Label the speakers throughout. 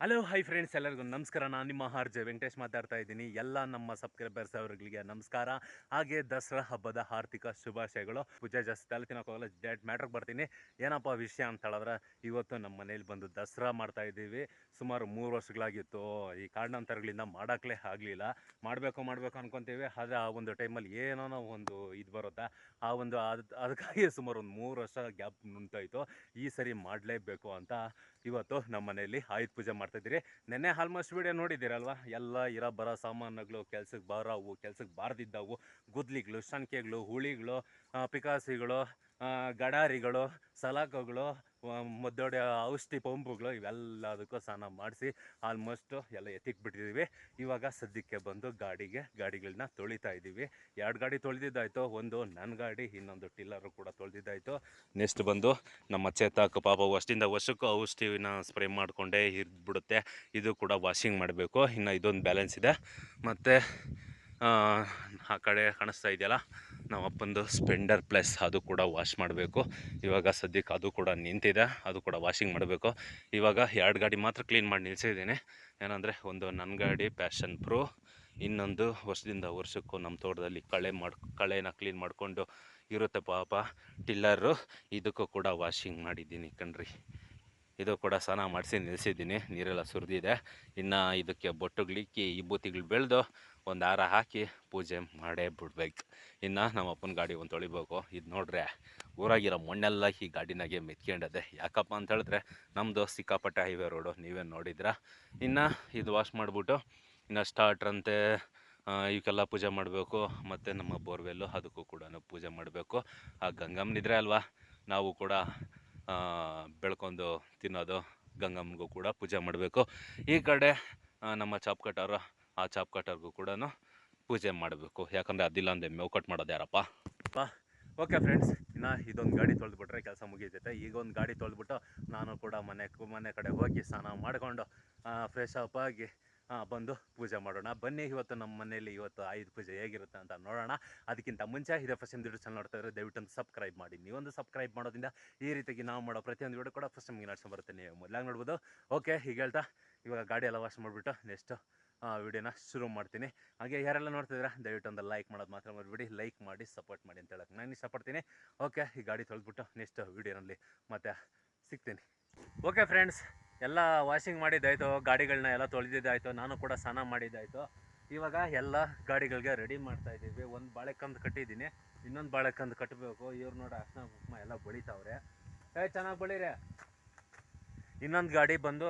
Speaker 1: Hello, hi friends ಎಲ್ಲರಿಗೂ ನಮಸ್ಕಾರ. ನಾನು ನಿಮ್ಮ ಆರ್ ವೆಂಕಟೇಶ್ ಮಾತಾಡ್ತಾ ಇದ್ದೀನಿ. ಎಲ್ಲ ನಮ್ಮ ಸಬ್ಸ್ಕ್ರೈಬರ್ಸ್ ಅವರುಗಳಿಗೆ ನಮಸ್ಕಾರ. ಹಾಗೆ ದಸರಾ ಹಬ್ಬದ ಆರ್ಥಿಕ ಶುಭಾಶಯಗಳು. ಪೂಜೆ ಜಾಸ್ತಿ ತಲೆ ತಿನ್ನೋಕೆ ಹೋಗಲ್ಲ ಡೇಟ್ ಮ್ಯಾಟ್ರಿಗೆ ಬರ್ತೀನಿ. ಏನಪ್ಪ ವಿಷಯ ಅಂತ ಹೇಳಿದ್ರೆ, ಇವತ್ತು ನಮ್ಮ ಮನೇಲಿ ಬಂದು ದಸರಾ ಮಾಡ್ತಾ ಇದ್ದೀವಿ. ಸುಮಾರು ಮೂರು ವರ್ಷಗಳಾಗಿತ್ತು. ಈ ಕಾರಣಾಂತರಗಳಿಂದ ಮಾಡೋಕ್ಲೇ ಆಗಲಿಲ್ಲ. ಮಾಡಬೇಕು ಮಾಡಬೇಕು ಅನ್ಕೊತೀವಿ. ಆದರೆ ಆ ಒಂದು ಟೈಮಲ್ಲಿ ಏನೋ ಒಂದು ಇದು ಬರುತ್ತಾ. ಆ ಒಂದು ಅದು, ಅದಕ್ಕಾಗಿ ಸುಮಾರು ಒಂದು ಮೂರು ವರ್ಷ ಗ್ಯಾಪ್ ನುಂತಾಯಿತು ಈ ಸರಿ ಮಾಡಲೇಬೇಕು ಅಂತ ಇವತ್ತು ನಮ್ಮ ಮನೆಯಲ್ಲಿ ಆಯುಧ ಪೂಜೆ ಮಾಡ್ತಾಯಿದ್ದೀರಿ ನೆನ್ನೆ ಆಲ್ಮೋಸ್ಟ್ ವಿಡಿಯೋ ನೋಡಿದ್ದೀರಲ್ವ? ಎಲ್ಲ ಇರೋ ಬರೋ ಸಾಮಾನುಗಳು ಕೆಲ್ಸಕ್ಕೆ ಬರೋವು, ಕೆಲ್ಸಕ್ಕೆ ಬಾರ್ದಿದ್ದವು. ಗುದ್ಲಿಗಳು, ಶಂಕೆಗಳು, ಹುಳಿಗಳು ಪಿಕಾಸಿಗಳು ಗಡಾರಿಗಳು, ಸಲಾಕಗಳು ಮದ್ದೊಡೆ ಔಷಧಿ ಪಂಪುಗಳು ಇವೆಲ್ಲದಕ್ಕೂ ಸ್ನಾನ ಮಾಡಿಸಿ ಆಲ್ಮೋಸ್ಟ್ ಎಲ್ಲ ಎತ್ತಿಕ್ ಬಿಟ್ಟಿದ್ದೀವಿ ಇವಾಗ ಸದ್ಯಕ್ಕೆ ಬಂದು ಗಾಡಿಗೆ ಗಾಡಿಗಳನ್ನ ತೊಳಿತಾ ಇದ್ದೀವಿ ಎರಡು ಗಾಡಿ ತೊಳೆದಿದ್ದಾಯ್ತು. ಒಂದು ನನ್ನ ಗಾಡಿ, ಇನ್ನೊಂದು ಟಿಲ್ಲರು ಕೂಡ ತೊಳೆದಿದ್ದಾಯ್ತು. ನೆಕ್ಸ್ಟ್ ಬಂದು ನಮ್ಮ ಚೇತಕ್ ಪಾಪ ವರ್ಷದಿಂದ ವರ್ಷಕ್ಕೂ ಔಷಧಿನ ಸ್ಪ್ರೇ ಮಾಡಿಕೊಂಡೇ ಇದ್ಬಿಡುತ್ತೆ. ಇದು ಕೂಡ ವಾಷಿಂಗ್ ಮಾಡಬೇಕು. ಇನ್ನು ಇದೊಂದು ಬ್ಯಾಲೆನ್ಸ್ ಇದೆ. ಮತ್ತು ಆ ಕಡೆ ಕಾಣಿಸ್ತಾ ಇದೆಯಲ್ಲ? ನಮ್ಮ ಅಪ್ಪಂದು ಸ್ಪೆಂಡರ್ ಪ್ಲಸ್ ಅದು ಕೂಡ ವಾಶ್ ಮಾಡಬೇಕು. ಇವಾಗ ಸದ್ಯಕ್ಕೆ ಅದು ಕೂಡ ನಿಂತಿದೆ, ಅದು ಕೂಡ ವಾಷಿಂಗ್ ಮಾಡಬೇಕು. ಇವಾಗ ಎರಡು ಗಾಡಿ ಮಾತ್ರ ಕ್ಲೀನ್ ಮಾಡಿ ನಿಲ್ಸಿದ್ದೀನಿ. ಏನಂದರೆ ಒಂದು ನನ್ನ ಗಾಡಿ ಪ್ಯಾಷನ್ ಪ್ರೋ, ಇನ್ನೊಂದು ವರ್ಷದಿಂದ ವರ್ಷಕ್ಕೂ ನಮ್ಮ ತೋಟದಲ್ಲಿ ಕಳೆ ಮಾಡಿ, ಕಳೆನ ಕ್ಲೀನ್ ಮಾಡಿಕೊಂಡು ಇರುತ್ತೆ ಪಾಪ ಟಿಲ್ಲರು. ಇದಕ್ಕೂ ಕೂಡ ವಾಷಿಂಗ್ ಮಾಡಿದ್ದೀನಿ ಕಣ್ರಿ. ಇದು ಕೂಡ ಸ್ನಾನ ಮಾಡಿಸಿ ನಿಲ್ಲಿಸಿದ್ದೀನಿ. ನೀರೆಲ್ಲ ಸುರಿದಿದೆ. ಇನ್ನು ಇದಕ್ಕೆ ಬೊಟ್ಟುಗಳಿಕ್ಕಿ ವಿಭೂತಿಗಳು ಬೆಳೆದು ಒಂದು ಹಾರ ಹಾಕಿ ಪೂಜೆ ಮಾಡೇ ಬಿಡ್ಬೇಕು ಇನ್ನು ನಮ್ಮ ಅಪ್ಪನ ಗಾಡಿ ಒಂದು ತೊಳಿಬೇಕು. ಇದು ನೋಡ್ರೆ ಊರಾಗಿರೋ ಮಣ್ಣೆಲ್ಲ ಈ ಗಾಡಿನಾಗೆ ಮೆತ್ಕೊಂಡದೆ. ಯಾಕಪ್ಪ ಅಂತ ಹೇಳಿದ್ರೆ ನಮ್ಮದು ಸಿಕ್ಕಾಪಟ್ಟೆ ಹೈವೇ ರೋಡು. ನೀವೇ ನೋಡಿದ್ರ ಇನ್ನು ಇದು ವಾಶ್ ಮಾಡಿಬಿಟ್ಟು ಇನ್ನು ಸ್ಟಾರ್ಟ್ರಂತೆ ಇವಕ್ಕೆಲ್ಲ ಪೂಜೆ ಮಾಡಬೇಕು. ಮತ್ತು ನಮ್ಮ ಬೋರ್ವೆಲ್ಲು, ಅದಕ್ಕೂ ಕೂಡ ಪೂಜೆ ಮಾಡಬೇಕು. ಆ ಗಂಗಮ್ಮನಿದ್ರೆ ಅಲ್ವಾ? ನಾವು ಕೂಡ ಬೆಳ್ಕೊಂಡು ತಿನ್ನೋದು ಗಂಗಮ್ಮಗೂ ಕೂಡ ಪೂಜೆ ಮಾಡಬೇಕು. ಈ ಕಡೆ ನಮ್ಮ ಚಾಪ್ ಕಟ್ಟರು ಆ ಚಾಪ್ ಕಟ್ಟರ್ಗೂ ಕೂಡ ಪೂಜೆ ಮಾಡಬೇಕು. ಯಾಕಂದರೆ ಅದಿಲ್ಲ ಅಂದರೆ ಮೇವು ಕಟ್ ಮಾಡೋದು ಯಾರಪ್ಪ? ಓಕೆ ಫ್ರೆಂಡ್ಸ್, ಇನ್ನು ಇದೊಂದು ಗಾಡಿ ತೊಳೆದ್ಬಿಟ್ರೆ ಕೆಲಸ ಮುಗಿತೈತೆ. ಈಗ ಒಂದು ಗಾಡಿ ತೊಳೆದ್ಬಿಟ್ಟು ನಾನು ಕೂಡ ಮನೆ ಮನೆ ಕಡೆ ಹೋಗಿ ಸ್ನಾನ ಮಾಡಿಕೊಂಡು ಫ್ರೆಶ್ ಅಪ್ ಆಗಿ ಬಂದು ಪೂಜೆ ಮಾಡೋಣ. ಬನ್ನಿ, ಇವತ್ತು ನಮ್ಮ ಮನೆಯಲ್ಲಿ ಇವತ್ತು ಆಯುಧ ಪೂಜೆ ಹೇಗಿರುತ್ತೆ ಅಂತ ನೋಡೋಣ. ಅದಕ್ಕಿಂತ ಮುಂಚೆ ಇದೇ ಫಸ್ಟ್ ವಿಡಿಯೋ ಚಾನಲ್ ನೋಡ್ತಾ ಇದ್ರೆ ದಯವಿಟ್ಟು ಸಬ್ಸ್ಕ್ರೈಬ್ ಮಾಡಿ. ನೀವೊಂದು ಸಬ್ಸ್ಕ್ರೈಬ್ ಮಾಡೋದ್ರಿಂದ ಈ ರೀತಿಯಾಗಿ ನಾವು ಮಾಡೋ ಪ್ರತಿಯೊಂದು ವಿಡಿಯೋ ಕೂಡ ಫಸ್ಟ್ ನಿಮಗೆ ನಡ್ಸ್ಕೊಂಡು ಬರ್ತೀನಿ ನೀವು ಮೊದಲಾಗಿ ನೋಡ್ಬೋದು. ಓಕೆ ಈಗ ಹೇಳ್ತಾ ಇವಾಗ ಗಾಡಿ ಎಲ್ಲ ವಾಶ್ ಮಾಡಿಬಿಟ್ಟು ನೆಕ್ಸ್ಟು ವಿಡಿಯೋನ ಶುರು ಮಾಡ್ತೀನಿ. ಹಾಗೆ ಯಾರೆಲ್ಲ ನೋಡ್ತಿದ್ದೀರಾ ದಯವಿಟ್ಟು ಒಂದು ಲೈಕ್ ಮಾಡೋದು ಮಾತ್ರ ಮಾಡಿಬಿಡಿ ಲೈಕ್ ಮಾಡಿ ಸಪೋರ್ಟ್ ಮಾಡಿ ಅಂತ ಹೇಳಕ್ಕೆ ನಾನು ಇಷ್ಟಪಡ್ತೀನಿ. ಓಕೆ ಈ ಗಾಡಿ ತೊಳೆದ್ಬಿಟ್ಟು ನೆಕ್ಸ್ಟ್ ವಿಡಿಯೋನಲ್ಲಿ ಮತ್ತೆ ಸಿಗ್ತೀನಿ. ಓಕೆ ಫ್ರೆಂಡ್ಸ್ ಎಲ್ಲ ವಾಷಿಂಗ್ ಮಾಡಿದ್ದಾಯಿತು ಗಾಡಿಗಳನ್ನ ಎಲ್ಲ ತೊಳೆದಿದ್ದಾಯ್ತು, ನಾನು ಕೂಡ ಸ್ನಾನ ಮಾಡಿದ್ದಾಯಿತು. ಇವಾಗ ಎಲ್ಲ ಗಾಡಿಗಳಿಗೆ ರೆಡಿ ಮಾಡ್ತಾ ಇದ್ದೀವಿ. ಒಂದು ಬಾಳೆಕಂದು ಕಟ್ಟಿದ್ದೀನಿ. ಇನ್ನೊಂದು ಬಾಳೆಕಂದು ಕಟ್ಟಬೇಕು ಇವ್ರು ನೋಡಿ ಅರ್ಶನ ಕುಂಕುಮ ಎಲ್ಲ ಬಳಿತಾವ್ರೆ. ಏ, ಚೆನ್ನಾಗಿ ಬಳಿರೆ. ಇನ್ನೊಂದು ಗಾಡಿ ಬಂದು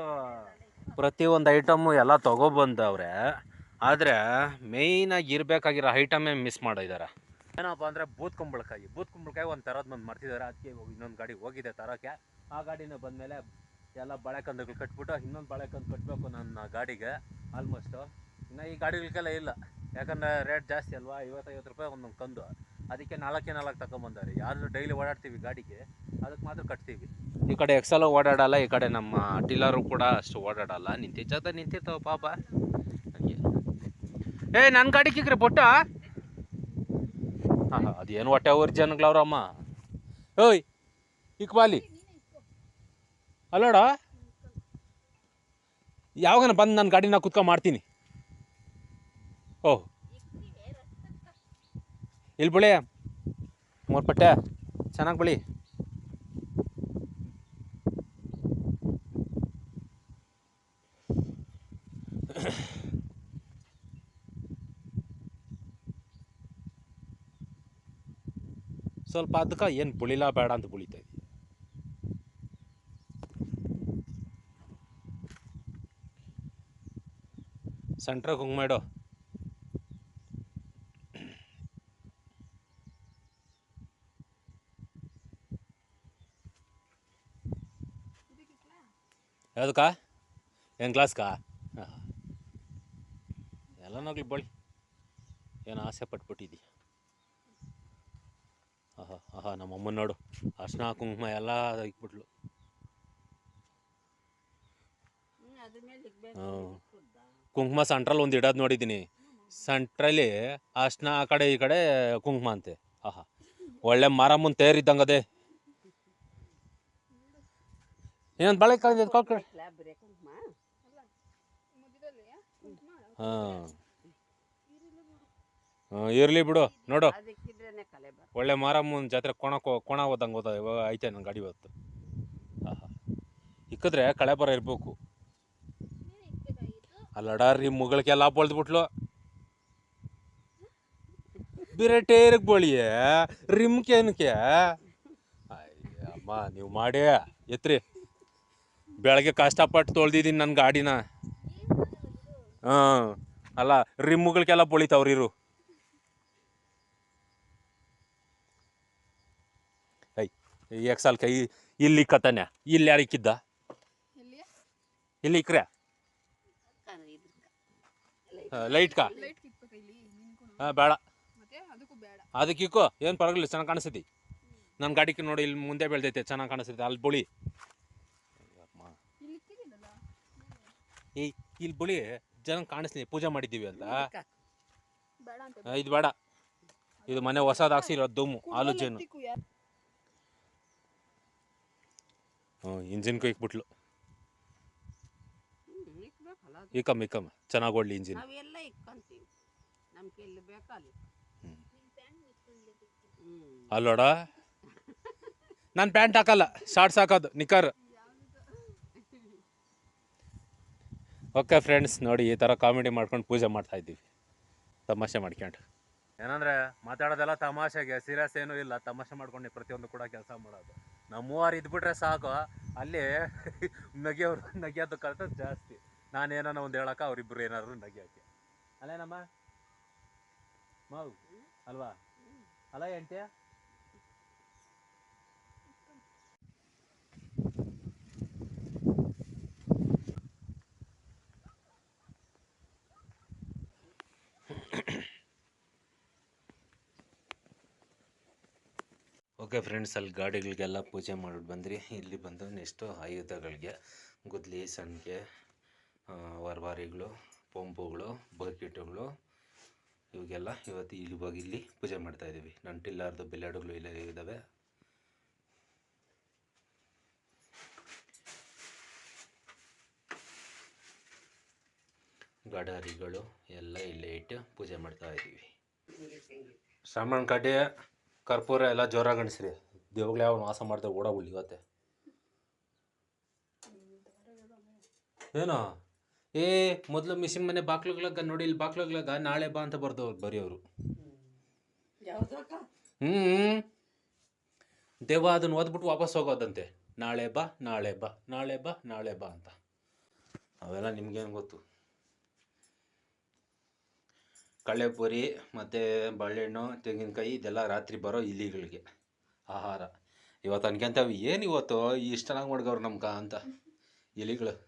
Speaker 1: ಪ್ರತಿಯೊಂದು ಐಟಮು ಎಲ್ಲ ತೊಗೊಬಂದವ್ರೆ. ಆದರೆ ಮೇಯ್ನಾಗಿ ಇರಬೇಕಾಗಿರೋ ಐಟಮೇ ಮಿಸ್ ಮಾಡಿದ್ದಾರೆ ಏನಪ್ಪ ಅಂದರೆ ಬೂತ್ ಕುಂಬಳಕಾಯಿ. ಬೂತ್ ಕುಂಬಳಕಾಯಿ ಒಂದು ತರೋದು ಬಂದು ಮರ್ತಿದ್ದಾರೆ ಅದಕ್ಕೆ ಇನ್ನೊಂದು ಗಾಡಿ ಹೋಗಿದೆ ತರೋಕ್ಕೆ ಆ ಗಾಡಿನ ಬಂದಮೇಲೆ ಎಲ್ಲ ಬಾಳೆಕಂದಗಳು ಕಟ್ಬಿಟ್ಟು ಇನ್ನೊಂದು ಬಾಳೆಕಂದು ಕಟ್ಟಬೇಕು ನನ್ನ ಗಾಡಿಗೆ ಆಲ್ಮೋಸ್ಟು ಇನ್ನು ಈ ಗಾಡಿಗಳಿಗೆಲ್ಲ ಇಲ್ಲ. ಯಾಕಂದರೆ ರೇಟ್ ಜಾಸ್ತಿ ಅಲ್ವಾ? ಐವತ್ತೈವತ್ತು ರೂಪಾಯಿ ಒಂದೊಂದು ಕಂದು. ಅದಕ್ಕೆ ನಾಲ್ಕೇ ನಾಲ್ಕು ತಗೊಂಬಂದಾರೆ ಯಾರು ಡೈಲಿ ಓಡಾಡ್ತೀವಿ ಗಾಡಿಗೆ ಅದಕ್ಕೆ ಮಾತ್ರ ಕಟ್ತೀವಿ. ಈ ಕಡೆ ಎಕ್ಸಲ್ ಓಡಾಡಲ್ಲ, ಈ ಕಡೆ ನಮ್ಮ ಟಿಲ್ಲರು ಕೂಡ ಅಷ್ಟು ಓಡಾಡಲ್ಲ. ನಿಂತಿ ಜೊತೆ ನಿಂತಿರ್ತಾವ ಪಾಪ. ಏ ನನ್ನ ಗಾಡಿ ಕಿಕ್ರಿ ಬೊಟ್ಟ? ಹಾಂ ಹಾಂ, ಅದೇನು ಹೊಟ್ಟೆ ಊರ್ ಜನಗಳವ್ರಮ್ಮ? ಓಯ್, ಇಕ್ಬಾಲಿ. ಅಲ್ಲೋಡ. ಯಾವಾಗನ ಬಂದು ನನ್ನ ಗಾಡಿನ ಕುತ್ಕೊಂಡು ಮಾಡ್ತೀನಿ. ಓಹ್ ಇಲ್ಲಿ ಬಿಳಿ. ಮೂರು ಪಟ್ಟೆ. ಚೆನ್ನಾಗಿ ಬಿಳಿ. ಸ್ವಲ್ಪ ಅದಕ್ಕೆ ಏನು ಬುಳಿಲ ಬೇಡ ಅಂತ ಬುಳಿತಾ ಸೆಂಟ್ರಾಗ ಹೋಗಿ ಮಾಡೋ ಯಾವುದಕ್ಕ ಏನು ಕ್ಲಾಸ್ಕಾ? ಹಾಂ. ಎಲ್ಲ ನೋಗ್ಲಿ ಬಳಿ. ಏನು ಆಸೆ ಪಟ್ಬಿಟ್ಟಿದ್ದೀಯ ಆಹಾ ಆಹಾ ನಮ್ಮ ಅಮ್ಮನ ನೋಡು. ಅರ್ಶಿನ ಕುಂಕುಮ ಎಲ್ಲ ಇಕ್ಬಿಟ್ಲು. ಹ್ಮ್. ಕುಂಕುಮ ಸೆಂಟ್ರಲ್ ಒಂದು ಇಡೋದು ನೋಡಿದ್ದೀನಿ. ಸೆಂಟ್ರಲ್ಲಿ ಅರ್ಶಿನ ಆ ಕಡೆ ಈ ಕಡೆ ಕುಂಕುಮ ಅಂತೆ. ಆಹಾ. ಒಳ್ಳೆ ಮಾರಮ್ಮನ ತೇರಿದ್ದಂಗೆ ಅದೇ. ಏನಂತ ಬಳೆ ಕಳೆದ ಹಾಂ. ಹಾಂ, ಇರಲಿ ಬಿಡು. ನೋಡು. ಒಳ್ಳೆ ಮಾರಮ್ಮನ ಜಾತ್ರೆ ಕೋಣ ಕೋಣ ಹೋದಂಗೆ ಹೋದ, ಇವಾಗ ಐತೆ ನನ್ನ ಗಾಡಿ ಇವತ್ತು. ಆಹಾ. ಇಕ್ಕಿದ್ರೆ ಕಳೆ ಬರ ಇರಬೇಕು. ಅಲ್ಲಡಾರಿ ಮುಗಳಿಗೆಲ್ಲ ಬಳ್ದ್ಬಿಟ್ಲು. ಬೇರೆ ಟೇರಿಗೆ ಬಳಿಯೇ ರಿಮ್ಕೆ ಏನಕ್ಕೆ ಅಮ್ಮ ನೀವು ಮಾಡಿ. ಎತ್ರಿ. ಬೆಳಗ್ಗೆ ಕಷ್ಟಪಟ್ಟು ತೊಳ್ದಿದ್ದೀನಿ ನನ್ನ ಗಾಡಿನ. ಹಾಂ. ಅಲ್ಲ ರಿಮ್ಮುಗಳಿಗೆಲ್ಲ ಬಳಿತಾವ್ರಿ ಇರು. ಐ ಎಕ್ಸಾಲ್ ಕೈ ಇಲ್ಲಿ ಕತ್ತಾನೆ ಇಲ್ಲಿ
Speaker 2: ಯಾರಿಕ್ಕಿದ್ದ
Speaker 1: ಇಲ್ಲಿ ಇಕ್ರೆ? ಲೈಟ್ ಕಾ? ಹಾಂ ಬೇಡ.
Speaker 2: ಅದಕ್ಕೂ
Speaker 1: ಇಕ್ಕೋ ಏನು ಪರವಾಗಿಲ್ಲ ಚೆನ್ನಾಗಿ ಕಾಣಿಸ್ತೈತಿ ನನ್ನ ಗಾಡಿಗೆ ನೋಡಿ ಇಲ್ಲಿ ಮುಂದೆ ಬೆಳ್ದೈತೆ ಚೆನ್ನಾಗಿ ಕಾಣಿಸ್ತೈತೆ ಅಲ್ಲಿ ಬುಳಿ.
Speaker 2: ಇಲ್ಲಿ ಇಕ್ಕಿದ್ದೀನಲ್ಲ
Speaker 1: ಏಯ್ ಇಲ್ಲಿ ಬುಳಿ ಜನ ಕಾಣಿಸ್ಲಿ ಪೂಜೆ ಮಾಡಿದ್ದೀವಿ ಅಂತ. ಇದು ಬೇಡ. ಇದು ಮನೆ ಹೊಸದು ಹಾಕ್ಸಿರೋ ದುಮ್ಮು ಆಲೋಚನೆ ಜೇನು ಇಂಜಿನ್
Speaker 3: ಇಕ್ಬೇಕಲ್ಲ ಅದು.
Speaker 1: ಇಕಮ್ ಇಕ್ಕಮ್ಮ ಚೆನ್ನಾಗಿ ಒಳ್ಳೆ ಇಂಜಿನ್
Speaker 3: ನಾವೆಲ್ಲ ಇಕ್ಕೊಂತೀವಿ. ನಮ್ಗೆ ಎಲ್ಲಿ ಬೇಕಲ್ಲಿ
Speaker 1: ಹ್ಮ್.
Speaker 3: ಹ್ಮ್.
Speaker 1: ಅಲ್ಲೋಡ. ನಾನು ಪ್ಯಾಂಟ್ ಹಾಕಲ್ಲ. ಶಾರ್ಟ್ಸ್ ಹಾಕೋದು. ನಿಕ್ಕರ್ ಓಕೆ ಫ್ರೆಂಡ್ಸ್ ನೋಡಿ ಈ ಥರ ಕಾಮಿಡಿ ಮಾಡ್ಕೊಂಡು ಪೂಜೆ ಮಾಡ್ತಾ ಇದ್ದೀವಿ. ತಮಾಷೆ ಮಾಡ್ಕೊಂಡು. ಏನಂದ್ರೆ ಮಾತಾಡೋದೆಲ್ಲ ತಮಾಷೆಗೆ. ಸೀರಿಯಸ್ ಏನೂ ಇಲ್ಲ. ತಮಾಷೆ ಮಾಡ್ಕೊಂಡು ಪ್ರತಿಯೊಂದು ಕೂಡ ಕೆಲಸ ಮಾಡೋದು. ನಮ್ಮ ಮೂವರು ಇದ್ಬಿಟ್ರೆ ಸಾಕು. ಅಲ್ಲಿ ನಗಿಯೋರು ನಗಿಯೋದು ಕಲ್ತ ಜಾಸ್ತಿ. ನಾನೇನೋ ಒಂದು ಹೇಳಕ್ಕ ಅವರಿಬ್ಬರು ಏನಾದ್ರು ನಗಿಯೋಕ್ಕೆ ಅಲ್ಲೇನಮ್ಮ ಮಾವು ಅಲ್ವಾ? ಅಲ್ಲ ಎಂಟೆ ಓಕೆ ಫ್ರೆಂಡ್ಸ್ ಅಲ್ಲಿ ಗಾಡಿಗಳಿಗೆಲ್ಲ ಪೂಜೆ ಮಾಡಿಬಿಟ್ಟು ಬಂದ್ರಿ. ಇಲ್ಲಿ ಬಂದು ನೆಕ್ಸ್ಟು ಆಯುಧಗಳಿಗೆ, ಗುದ್ಲಿ ಸಣ್ಣಿಗೆ ವರವಾರಿಗಳು ಪಂಪುಗಳು ಬಕೆಟುಗಳು ಇವಾಗೆಲ್ಲ ಇವತ್ತು ಇಲ್ಲಿ ಹೋಗಿ ಇಲ್ಲಿ ಪೂಜೆ ಮಾಡ್ತಾಯಿದ್ದೀವಿ ನಂಟಿಲ್ಲಾರ್ದು ಬಿಲ್ಲಾಡುಗಳು ಇಲ್ಲೇ ಇದ್ದಾವೆ. ಗಡಾರಿಗಳು ಎಲ್ಲ ಇಲ್ಲೇ ಇಟ್ಟು ಪೂಜೆ ಮಾಡ್ತಾ ಇದ್ದೀವಿ. ಸಾಮಾನು ಕಡ್ಡಿ ಕರ್ಪೂರ ಎಲ್ಲ ಜೋರಾಗಿ ಅಣಿಸ್ರಿ ದೇವ್ಗಳು ಯಾವ ವಾಸ ಮಾಡ್ತಾರೆ ಓಡಾಬಿಡ್ಲಿ ಇವತ್ತೆ. ಏನೋ? ಏ, ಮೊದಲು ಮಿಷಿನ್ ಮನೆ ಬಾಕ್ಲುಗಳಾಗ, ನೋಡಿ ಇಲ್ಲಿ ಬಾಕ್ಲುಗಳಾಗ, ನಾಳೆ ಬಾ ಅಂತ ಬರ್ದವ್ರು ಬರೆಯೋರು ಹ್ಞೂ ದೇವ ಅದನ್ನ ಓದ್ಬಿಟ್ಟು ವಾಪಸ್ ಹೋಗೋದಂತೆ. ನಾಳೆ ಬಾ ನಾಳೆ ಬಾ ನಾಳೆ ಬಾ ನಾಳೆ ಬಾ ಅಂತ. ಅವೆಲ್ಲ ನಿಮ್ಗೇನು ಗೊತ್ತು. ಕಳ್ಳೆಪುರಿ ಮತ್ತು ಬಾಳೆಹಣ್ಣು, ತೆಂಗಿನಕಾಯಿ, ಇದೆಲ್ಲ ರಾತ್ರಿ ಬರೋ ಇಲಿಗಳಿಗೆ ಆಹಾರ. ಇವತ್ತು ಅನ್ಕೊಂತೇವೆ, ಏನು ಇವತ್ತು? ಇಷ್ಟು ಚೆನ್ನಾಗಿ ಮಾಡ್ಗವ್ರು ನಮ್ಗೆ ಅಂತ. ಇಲಿಗಳು.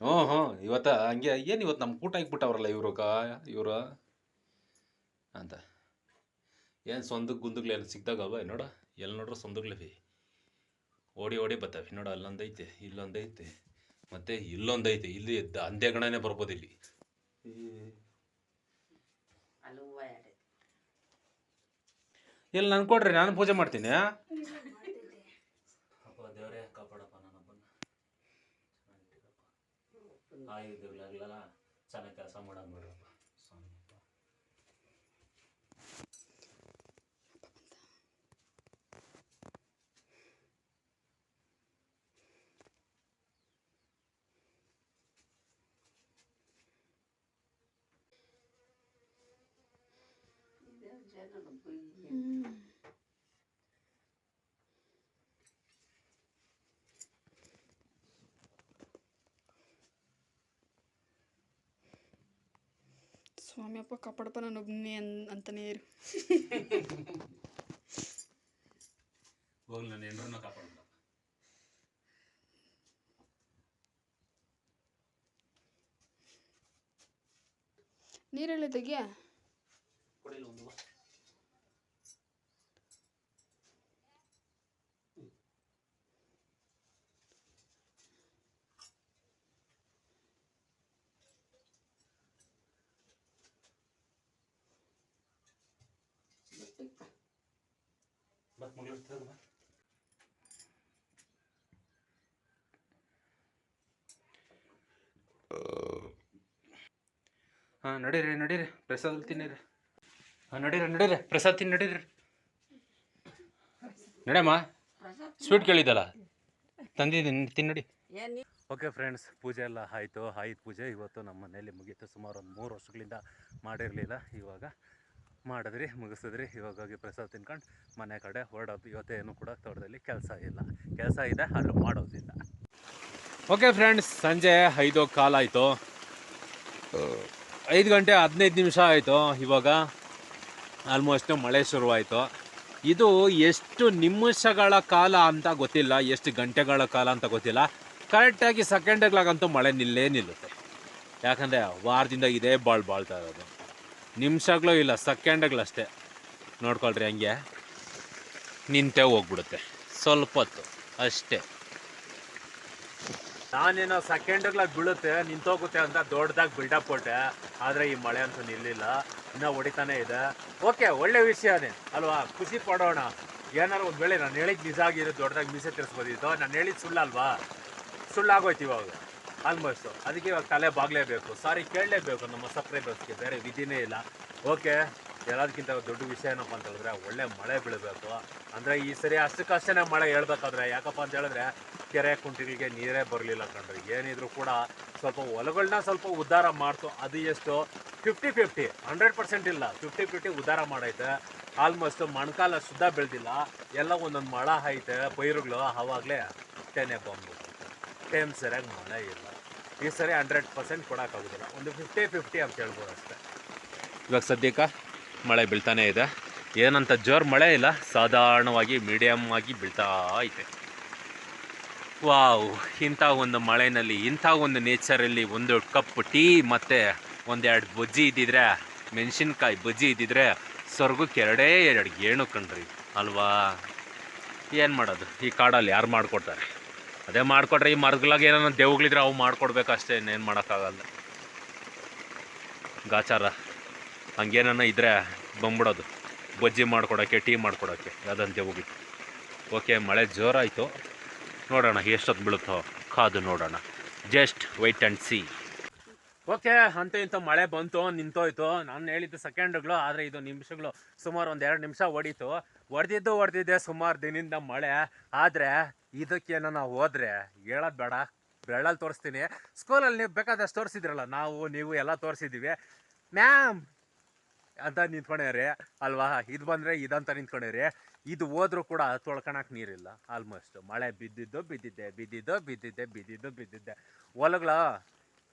Speaker 1: ಹ್ಞೂ ಹ್ಞೂ. ಇವತ್ತ ಹಂಗೆ ಏನು ಇವತ್ತು ನಮ್ಮ ಊಟ ಇಕ್ಬಿಟ್ಟವ್ರಲ್ಲ ಇವರು ಕಾ ಇವರು? ಅಂತ. ಏನು ಸೊಂದಕ್ಕೆ ಗುಂದುಗಳು ಸಿಕ್ದಾಗ ಸಿಗ್ದಾಗವ ನೋಡ ಎಲ್ಲಿ ನೋಡ್ರು ಸೊಂದಗಳಿವೆ ಓಡಿ ಓಡಿ ಬರ್ತವೆ ನೋಡ ಅಲ್ಲೊಂದೈತೆ ಇಲ್ಲೊಂದೈತೆ. ಮತ್ತೆ ಇಲ್ಲೊಂದೈತೆ. ಇಲ್ಲಿ ಎದ್ದ ಅಂದೇ ಗಣನೆ ಬರ್ಬೋದು ಇಲ್ಲಿ. ಎಲ್ಲಿ ನನ್ ಕೊಡ್ರಿ ನಾನು ಪೂಜೆ ಮಾಡ್ತೀನಿ ಆಯುಧಗಳಾಗಲ್ಲ ಚೆನ್ನಾಗಿ ಕೆಲಸ ಮಾಡೋದು ನೋಡ್ರಪ್ಪ ಸ್ವಾಮಿಯಪ್ಪ
Speaker 3: ಇದೇ
Speaker 2: ಸ್ವಾಮಿಯಪ್ಪ ಕಾಪಾಡಪ್ಪ ನಾನು ಒಬ್ಬನೇ ಅನ್ ಅಂತಾನೆ ಇರು.
Speaker 1: ಹೋಗ್ಲಿ ನಾನು ಎಲ್ಲರನ್ನ ಕಾಪಾಡಲ್ಲ
Speaker 2: ನೀರೆಲ್ಲ ತೆಗಿಯ
Speaker 1: ಕೊಡಿಲ್ಲ ಒಂದು ಹಾಂ, ನಡೀರಿ ನಡೀರಿ. ಪ್ರಸಾದ ತಿನ್ನಿರಿ. ಹಾಂ, ನಡೀರಿ ನಡೀರಿ. ಪ್ರಸಾದ್ ತಿನ್, ನಡೀರಿ. ನಡಮ್ಮ ಸ್ವೀಟ್ ಕೇಳಿದ್ದಲ್ಲ? ತಂದಿದ್ದೀನಿ ತಿನ್ನಡಿ ಓಕೆ ಫ್ರೆಂಡ್ಸ್ ಪೂಜೆ ಎಲ್ಲ ಆಯಿತು. ಆಯ್ತು ಪೂಜೆ. ಇವತ್ತು ನಮ್ಮ ಮನೆಯಲ್ಲಿ ಮುಗೀತು. ಸುಮಾರು ಒಂದು ಮೂರು ವರ್ಷಗಳಿಂದ ಮಾಡಿರಲಿಲ್ಲ. ಇವಾಗ ಮಾಡಿದ್ರಿ ಮುಗಿಸಿದ್ರಿ ಇವಾಗ ಪ್ರಸಾದ ತಿನ್ಕೊಂಡು ಮನೆ ಕಡೆ ಹೊರಡೋದು ಇವತ್ತೇನು ಕೂಡ ತೋಟದಲ್ಲಿ ಕೆಲಸ ಇಲ್ಲ. ಕೆಲಸ ಇದೆ ಅಲ್ಲಿ ಮಾಡೋದಿಲ್ಲ. ಓಕೆ ಫ್ರೆಂಡ್ಸ್ ಸಂಜೆ ಐದು ಕಾಲಾಯಿತು ಐದು ಗಂಟೆ ಹದಿನೈದು ನಿಮಿಷ ಆಯಿತು. ಇವಾಗ ಆಲ್ಮೋಸ್ಟ್ ಮಳೆ ಶುರುವಾಯಿತು. ಇದು ಎಷ್ಟು ನಿಮಿಷಗಳ ಕಾಲ ಅಂತ ಗೊತ್ತಿಲ್ಲ ಎಷ್ಟು ಗಂಟೆಗಳ ಕಾಲ ಅಂತ ಗೊತ್ತಿಲ್ಲ. ಕರೆಕ್ಟಾಗಿ ಸೆಕೆಂಡ್ಗಳಾಗಂತೂ ಮಳೆ ನಿಲ್ಲೇ ನಿಲ್ಲುತ್ತೆ. ಯಾಕಂದರೆ ವಾರದಿಂದ ಇದೇ ಬಾಳ್ ಬಾಳ್ತಾ ಇರೋದು. ನಿಮಿಷಗಳು ಇಲ್ಲ, ಸೆಕೆಂಡ್ಗಳಷ್ಟೇ. ನೋಡ್ಕೊಳ್ರಿ ಹಂಗೆ. ನಿಂತೇ ಹೋಗ್ಬಿಡುತ್ತೆ. ಸ್ವಲ್ಪ ಹೊತ್ತು, ಅಷ್ಟೇ. ನಾನೇನೋ ಸೆಕೆಂಡ್ಗಳಾಗಿ ಬೀಳುತ್ತೆ, ನಿಂತೋಗುತ್ತೆ ಅಂತ ದೊಡ್ಡದಾಗಿ ಬಿಲ್ಡಪ್ ಕೊಟ್ಟೆ. ಆದರೆ ಈ ಮಳೆ ಅಂತೂ ನಿಲ್ಲಿಲ್ಲ. ಇನ್ನೂ ಹೊಡಿತಾನೆ ಇದೆ. ಓಕೆ, ಒಳ್ಳೆ ವಿಷಯನೇ ಅಲ್ವಾ? ಖುಷಿ ಪಡೋಣ. ಏನಾರು ಒಂದು ವೇಳೆ ನಾನು ಹೇಳಿದ್ದು ನಿಜ ಆಗಿರೋ ದೊಡ್ಡದಾಗಿ ಮೀಸೆ ತಿರ್ಸ್ಬೋದಿತ್ತು? ನಾನು ಹೇಳಿದ್ದು ಸುಳ್ಳಲ್ವಾ? ಸುಳ್ಳಾಗೋಯ್ತು ಇವಾಗ. ಆಲ್ಮೋಸ್ಟು ಅದಕ್ಕೆ ಇವಾಗ ತಲೆ ಬಾಗ್ಲೇಬೇಕು. ಸಾರಿ ಕೇಳಲೇಬೇಕು. ನಮ್ಮ ಸಬ್ಸ್ಕ್ರೈಬರ್ಸ್ಗೆ ಬೇರೆ ವಿಧಿನೇ ಇಲ್ಲ. ಓಕೆ ಎಲ್ಲದಕ್ಕಿಂತ ದೊಡ್ಡ ವಿಷಯ ಏನಪ್ಪ ಅಂತ ಹೇಳಿದ್ರೆ, ಒಳ್ಳೆ ಮಳೆ ಬೀಳಬೇಕು. ಅಂದರೆ ಈ ಸರಿ ಅಷ್ಟಕ್ಕಷ್ಟೇ ಮಳೆ ಹೇಳ್ಬೇಕಾದ್ರೆ, ಯಾಕಪ್ಪ ಅಂತ ಹೇಳಿದ್ರೆ, ಕೆರೆ ಕುಂಟಿಗಳಿಗೆ ನೀರೇ ಬರಲಿಲ್ಲ ಕಣ್ರಿ. ಏನಿದ್ರು ಕೂಡ ಸ್ವಲ್ಪ ಹೊಲಗಳನ್ನ ಸ್ವಲ್ಪ ಉದ್ಧಾರ ಮಾಡ್ತು ಅದು ಎಷ್ಟು? ಫಿಫ್ಟಿ ಫಿಫ್ಟಿ ಹಂಡ್ರೆಡ್ ಪರ್ಸೆಂಟ್ ಇಲ್ಲ. ಫಿಫ್ಟಿ ಫಿಫ್ಟಿ ಉದ್ಧಾರ ಮಾಡೈತೆ. ಆಲ್ಮೋಸ್ಟ್ ಮಣ್ಕಾಲ ಶುದ್ಧ ಬೆಳೆದಿಲ್ಲ. ಎಲ್ಲ ಒಂದೊಂದು ಮಳ ಐತೆ, ಪೈರುಗಳು ಆವಾಗಲೇ ತೆನೆ ಬಂದು ಟೈಮ್ ಸರಿಯಾಗಿ ಮಳೆ ಇಲ್ಲ. ಈ ಸರಿ ಹಂಡ್ರೆಡ್ ಪರ್ಸೆಂಟ್ ಕೊಡೋಕ್ಕಾಗೋದಿಲ್ಲ. ಒಂದು ಫಿಫ್ಟಿ ಫಿಫ್ಟಿ ಅಂತ ಹೇಳ್ಬೋದು ಅಷ್ಟೇ. ಇವಾಗ ಸದ್ಯಕ್ಕೆ ಮಳೆ ಬೀಳ್ತಾನೆ ಇದೆ. ಏನಂತ ಜೋರು ಮಳೆ ಇಲ್ಲ. ಸಾಧಾರಣವಾಗಿ ಮೀಡಿಯಮ್ ಆಗಿ ಬೀಳ್ತಾ ಐತೆ ವಾವ್, ಇಂಥ ಒಂದು ಮಳೆನಲ್ಲಿ, ಇಂಥ ಒಂದು ನೇಚರಲ್ಲಿ ಒಂದು ಕಪ್ ಟೀ ಮತ್ತು ಒಂದೆರಡು ಬಜ್ಜಿ ಇದ್ದಿದ್ರೆ, ಮೆಣಸಿನ್ಕಾಯಿ ಬಜ್ಜಿ ಇದ್ದಿದ್ರೆ ಸ್ವರ್ಗಕ್ಕೆ ಎರಡೇ ಎರಡು ಗೇಣು ಕಣ್ರಿ ಅಲ್ವಾ? ಏನು ಮಾಡೋದು? ಈ ಕಾಡಲ್ಲಿ ಯಾರು ಮಾಡಿಕೊಡ್ತಾರೆ? ಅದೇ ಮಾಡಿಕೊಟ್ರೆ ಈ ಮರಗಳಾಗ ಏನಾರ ದೇವುಗಳಿದ್ರೆ ಅವು ಮಾಡ್ಕೊಡ್ಬೇಕು ಅಷ್ಟೇ ಇನ್ನೇನು ಮಾಡೋಕ್ಕಾಗಲ್ಲ. ಗಾಚಾರ ಹಂಗೇನ ಇದ್ರೆ ಬಂದ್ಬಿಡೋದು. ಬಜ್ಜಿ ಮಾಡ್ಕೊಡೋಕ್ಕೆ ಟೀ ಮಾಡ್ಕೊಡೋಕ್ಕೆ ಯಾವುದೊಂದು ಹೋಗಿ ಓಕೆ, ಮಳೆ ಜೋರಾಯಿತು. ನೋಡೋಣ ಎಷ್ಟೊತ್ತು ಬೀಳುತ್ತೋ, ಕಾದು ನೋಡೋಣ. Just wait and see okay, ಅಂತ ಇಂಥ ಮಳೆ ಬಂತು ನಿಂತೋಯ್ತು ನಾನು ಹೇಳಿದ್ದು ಸೆಕೆಂಡ್ಗಳು ಆದರೆ ಇದು ನಿಮಿಷಗಳು ಸುಮಾರು ಒಂದು ಎರಡು ನಿಮಿಷ ಹೊಡೀತು. ಹೊಡೆದಿದ್ದು ಹೊಡೆದಿದ್ದೆ ಸುಮಾರು ದಿನದಿಂದ ಮಳೆ. ಆದರೆ ಇದಕ್ಕೇನೋ ನಾವು ಹೋದ್ರೆ ಹೇಳೋದು ಬೇಡ ಬೆಳ್ಳಲ್ಲಿ ತೋರಿಸ್ತೀನಿ. ಸ್ಕೂಲಲ್ಲಿ ನೀವು ಬೇಕಾದಷ್ಟು ತೋರಿಸಿದ್ರಲ್ಲ, ನಾವು, ನೀವು ಎಲ್ಲ ತೋರಿಸಿದ್ದೀವಿ. ಮ್ಯಾಮ್ ಅಂತ ನಿಂತ್ಕೊಂಡ್ರಿ, ಅಲ್ವಾ? ಇದು ಬಂದರೆ ಇದಂತ ನಿಂತ್ಕೊಂಡ್ರಿ. ಇದು ಹೋದ್ರೂ ಕೂಡ ತೊಳ್ಕೊಳಕ್ಕೆ ನೀರಿಲ್ಲ. ಆಲ್ಮೋಸ್ಟ್ ಮಳೆ ಬಿದ್ದಿದ್ದು ಬಿದ್ದಿದ್ದೆ ಬಿದ್ದಿದ್ದು ಬಿದ್ದಿದ್ದೆ ಬಿದ್ದಿದ್ದು ಬಿದ್ದಿದ್ದೆ. ಹೊಲಗಳ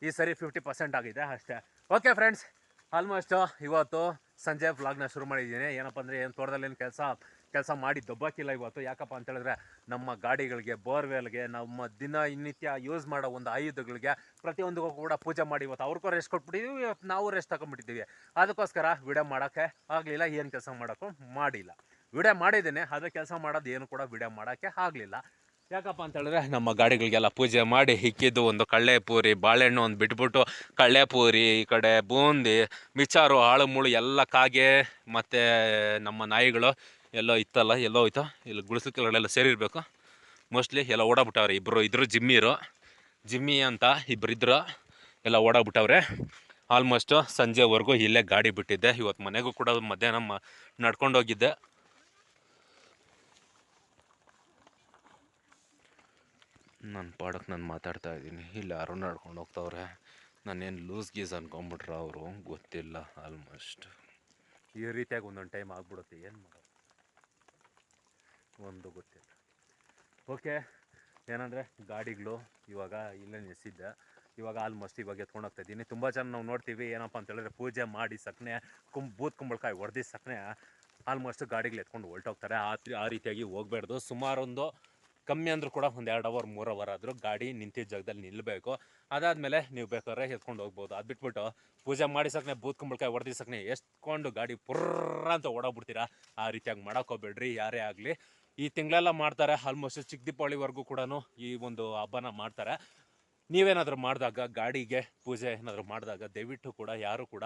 Speaker 1: ಈ ಸರಿ ಫಿಫ್ಟಿ ಪರ್ಸೆಂಟ್ ಆಗಿದೆ ಅಷ್ಟೇ. ಓಕೆ ಫ್ರೆಂಡ್ಸ್ ಆಲ್ಮೋಸ್ಟು ಇವತ್ತು ಸಂಜೆ ವ್ಲಾಗ್ನ ಶುರು ಮಾಡಿದ್ದೀನಿ. ಏನಪ್ಪ ಅಂದರೆ ಏನು ತೋಟದಲ್ಲಿ ಏನು ಕೆಲಸ? ಕೆಲಸ ಮಾಡಿ ದಬ್ಬಾಕಿಲ್ಲ ಇವತ್ತು. ಯಾಕಪ್ಪ ಅಂತ ಹೇಳಿದ್ರೆ ನಮ್ಮ ಗಾಡಿಗಳಿಗೆ, ಬೋರ್ವೆಲ್ಗೆ, ನಮ್ಮ ದಿನ ನಿತ್ಯ ಯೂಸ್ ಮಾಡೋ ಒಂದು ಆಯುಧಗಳಿಗೆ ಪ್ರತಿಯೊಂದಿಗೂ ಕೂಡ ಪೂಜೆ ಮಾಡಿ ಇವತ್ತು. ಅವ್ರಿಗೂ ರೆಸ್ಟ್ ಕೊಟ್ಬಿಟ್ಟಿದ್ದೀವಿ ನಾವು ರೆಸ್ಟ್ ತಗೊಂಡ್ಬಿಟ್ಟಿದ್ದೀವಿ ಅದಕ್ಕೋಸ್ಕರ ವಿಡಿಯೋ ಮಾಡೋಕ್ಕೆ ಆಗಲಿಲ್ಲ, ಏನು ಕೆಲಸ ಮಾಡೋಕ್ಕೂ ಮಾಡಿಲ್ಲ. ವಿಡಿಯೋ ಮಾಡಿದ್ದೀನಿ ಅದು ಕೆಲಸ ಮಾಡೋದು ಏನು ಕೂಡ ವಿಡಿಯೋ ಮಾಡೋಕ್ಕೆ ಆಗಲಿಲ್ಲ. ಯಾಕಪ್ಪ ಅಂತ ಹೇಳಿದ್ರೆ ನಮ್ಮ ಗಾಡಿಗಳಿಗೆಲ್ಲ ಪೂಜೆ ಮಾಡಿ ಹಿಕ್ಕಿದ್ದು ಒಂದು ಕಳ್ಳೆಪೂರಿ, ಬಾಳೆಹಣ್ಣು ಒಂದು ಬಿಟ್ಬಿಟ್ಟು ಕಳ್ಳೆಪೂರಿ, ಈ ಕಡೆ ಬೂಂದಿ ಮಿಚಾರು ಆಳು ಮುಳು ಎಲ್ಲ ಕಾಗೆ, ಮತ್ತು ನಮ್ಮ ನಾಯಿಗಳು ಎಲ್ಲೋ ಇತ್ತಲ್ಲ, ಎಲ್ಲೋ ಹೋಯ್ತು, ಇಲ್ಲಿ ಗುಡಿಸಲು ಕೆಳಗಡೆಲ್ಲ ಸೇರಿರಬೇಕು. ಮೋಸ್ಟ್ಲಿ ಎಲ್ಲ ಓಡಾಬಿಟ್ಟವ್ರೆ ಇಬ್ಬರು ಇದ್ರು ಜಿಮ್ಮಿರು ಜಿಮ್ಮಿ ಅಂತ ಇಬ್ಬರು ಇದ್ರು. ಎಲ್ಲ ಓಡಾಬಿಟ್ಟವ್ರೆ ಆಲ್ಮೋಸ್ಟು ಸಂಜೆವರೆಗೂ ಇಲ್ಲೇ ಗಾಡಿ ಬಿಟ್ಟಿದ್ದೆ. ಇವತ್ತು ಮನೆಗೂ ಕೂಡ ಮಧ್ಯಾಹ್ನ ಮ ನಡ್ಕೊಂಡು ಹೋಗಿದ್ದೆ. ನನ್ನ ಪಾಡಕ್ಕೆ ನಾನು ಮಾತಾಡ್ತಾ ಇದ್ದೀನಿ. ಇಲ್ಲಿ ಯಾರು ನಡ್ಕೊಂಡು ಹೋಗ್ತಾವ್ರೆ. ನಾನೇನು ಲೂಸ್ ಗೀಸ್ ಅನ್ಕೊಂಬಿಟ್ರ ಅವರು? ಗೊತ್ತಿಲ್ಲ ಆಲ್ಮೋಸ್ಟ್ ಈ ರೀತಿಯಾಗಿ ಒಂದೊಂದು ಟೈಮ್ ಆಗ್ಬಿಡುತ್ತೆ. ಏನು ಮಾಡೋದು? ಒಂದು ಗೊತ್ತಿಲ್ಲ. ಓಕೆ ಏನಂದರೆ ಗಾಡಿಗಳು ಇವಾಗ ಇಲ್ಲೇ ನಿಲ್ಲಿಸಿದ್ದೆ ಇವಾಗ ಆಲ್ಮೋಸ್ಟ್ ಇವಾಗ ಎತ್ಕೊಂಡು ಹೋಗ್ತಾ ಇದ್ದೀನಿ. ತುಂಬ ಜನ ನಾವು ನೋಡ್ತೀವಿ, ಏನಪ್ಪ ಅಂತ ಹೇಳಿದ್ರೆ ಪೂಜೆ ಮಾಡಿ ಸಕ್ಕನೆ ಕುಂ ಬೂತ್ ಕುಂಬಳಕಾಯಿ ಹೊಡೆದಿ ಸಕ್ಕನೆ ಆಲ್ಮೋಸ್ಟ್ ಗಾಡಿಗಳು ಎತ್ಕೊಂಡು ಹೊಲ್ಟೋಗ್ತಾರೆ ಆ ಆ ರೀತಿಯಾಗಿ ಹೋಗ್ಬಾರ್ದು. ಸುಮಾರೊಂದು ಕಮ್ಮಿ ಅಂದರೂ ಕೂಡ ಒಂದು ಎರಡು ಅವರ್ ಮೂರು ಅವರ್ ಆದರೂ ಗಾಡಿ ನಿಂತಿದ್ದ ಜಾಗದಲ್ಲಿ ನಿಲ್ಲಬೇಕು ಅದಾದಮೇಲೆ ನೀವು ಬೇಕಾದ್ರೆ ಎತ್ಕೊಂಡು ಹೋಗ್ಬೋದು. ಅದು ಬಿಟ್ಬಿಟ್ಟು ಪೂಜೆ ಮಾಡಿ ಸಕ್ಕನೆ ಬೂತ್ ಕುಂಬಳಕಾಯಿ ಹೊಡೆದಿ ಸಕ್ಕನೆ ಎಷ್ಟುಕೊಂಡು ಗಾಡಿ ಪುರ್ರ ಅಂತ ಓಡೋಗ್ಬಿಡ್ತೀರಾ? ಆ ರೀತಿಯಾಗಿ ಮಾಡೋಕ್ಕೋಗ್ಬೇಡ್ರಿ ಯಾರೇ ಆಗಲಿ. ಈ ತಿಂಗಳೆಲ್ಲ ಮಾಡ್ತಾರೆ ಆಲ್ಮೋಸ್ಟ್ ಚಿಕ್ಕ ದೀಪಾವಳಿವರೆಗೂ ಕೂಡ ಈ ಒಂದು ಹಬ್ಬನ ಮಾಡ್ತಾರೆ. ನೀವೇನಾದರೂ ಮಾಡಿದಾಗ, ಗಾಡಿಗೆ ಪೂಜೆ ಏನಾದರೂ ಮಾಡಿದಾಗ, ದಯವಿಟ್ಟು ಕೂಡ ಯಾರು ಕೂಡ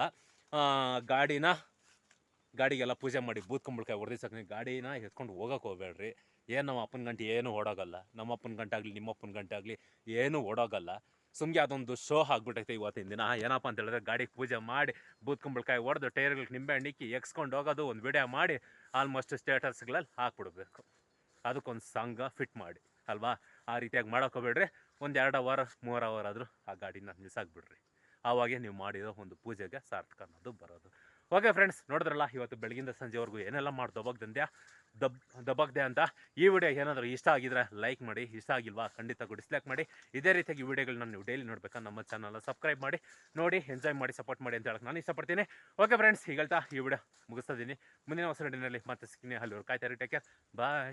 Speaker 1: ಗಾಡಿನ, ಗಾಡಿಗೆಲ್ಲ ಪೂಜೆ ಮಾಡಿ ಬೂತ್ ಕುಂಬಳಕಾಯಿ ಹೊಡೆದಿಸಕ್ಕೆ ಗಾಡಿನ ಎತ್ಕೊಂಡು ಹೋಗೋಕೆ ಹೋಗ್ಬೇಡ್ರಿ. ಏನು ನಮ್ಮ ಅಪ್ಪನ ಗಂಟೆ ಏನು ಓಡೋಗಲ್ಲ. ನಮ್ಮ ಅಪ್ಪನ ಗಂಟೆ ಆಗಲಿ, ನಿಮ್ಮ ಅಪ್ಪನ ಗಂಟೆ ಆಗಲಿ ಏನು ಓಡೋಗಲ್ಲ. ಸುಮ್ಗೆ ಅದೊಂದು ಶೋ ಆಗ್ಬಿಟ್ಟೈತೆ ಇವತ್ತಿನ ದಿನ. ಏನಪ್ಪ ಅಂತ ಹೇಳಿದ್ರೆ ಗಾಡಿಗೆ ಪೂಜೆ ಮಾಡಿ ಬೂತ್ ಹೊಡೆದು ಟೈರ್ಗಳಿಗೆ ನಿಂಬೆ ಹಣ್ಣಿಕ್ಕಿ ಎಕ್ಸ್ಕೊಂಡು ಹೋಗೋದು, ಒಂದು ವಿಡಿಯೋ ಮಾಡಿ ಆಲ್ಮೋಸ್ಟ್ ಸ್ಟೇಟಸ್ಗಳಲ್ಲಿ ಹಾಕ್ಬಿಡ್ಬೇಕು. ಅದಕ್ಕೊಂದು ಸಾಂಗ ಫಿಟ್ ಮಾಡಿ, ಅಲ್ವಾ? ಆ ರೀತಿಯಾಗಿ ಮಾಡೋಕೋಬೇಡ್ರಿ. ಒಂದು ಎರಡು ಅವರ್ ಮೂರು ಅವರ್ ಆದರೂ ಆ ಗಾಡಿನ ಆಗಿಬಿಡ್ರಿ. ಆವಾಗೆ ನೀವು ಮಾಡಿರೋ ಒಂದು ಪೂಜೆಗೆ ಸಾರ್ಥಕ ಅನ್ನೋದು ಬರೋದು. ಓಕೆ ಫ್ರೆಂಡ್ಸ್ ನೋಡಿದ್ರಲ್ಲ, ಇವತ್ತು ಬೆಳಗಿಂದ ಸಂಜೆವರೆಗೂ ಏನೆಲ್ಲ ಮಾಡಿ ದಬಗ್ದಂದ್ಯಾ ದಬ್ ದಬಗ್ದೆ ಅಂತ ಈ ವಿಡಿಯೋ ಏನಾದರೂ ಇಷ್ಟ ಆಗಿದ್ರೆ ಲೈಕ್ ಮಾಡಿ, ಇಷ್ಟ ಆಗಿಲ್ವಾ ಖಂಡಿತ ಡಿಸ್ಲೈಕ್ ಮಾಡಿ. ಇದೇ ರೀತಿಯಾಗಿ ವಿಡಿಯೋಗಳನ್ನ ನೀವು ಡೈಲಿ ನೋಡ್ಬೇಕಾ ನಮ್ಮ ಚಾನಲ್ ಸಬ್ಸ್ಕ್ರೈಬ್ ಮಾಡಿ, ನೋಡಿ ಎಂಜಾಯ್ ಮಾಡಿ ಸಪೋರ್ಟ್ ಮಾಡಿ ಅಂತ ಹೇಳಕ್ಕೆ ನಾನು ಇಷ್ಟಪಡ್ತೀನಿ. ಓಕೆ ಫ್ರೆಂಡ್ಸ್ ಈಗ ಹೇಳ್ತಾ ಈ ವಿಡಿಯೋ ಮುಗಿಸ್ತಾ ಇದ್ದೀನಿ. ಮುಂದಿನ ಹೊಸ ಡಿನಲ್ಲಿ ಮತ್ತೆ ಸಿಗ್ತೀನಿ. ಅಲ್ಲಿ ಕಾಯ್ತಾರೆ ಟೇಕ್ ಕೇರ್ ಬಾಯ್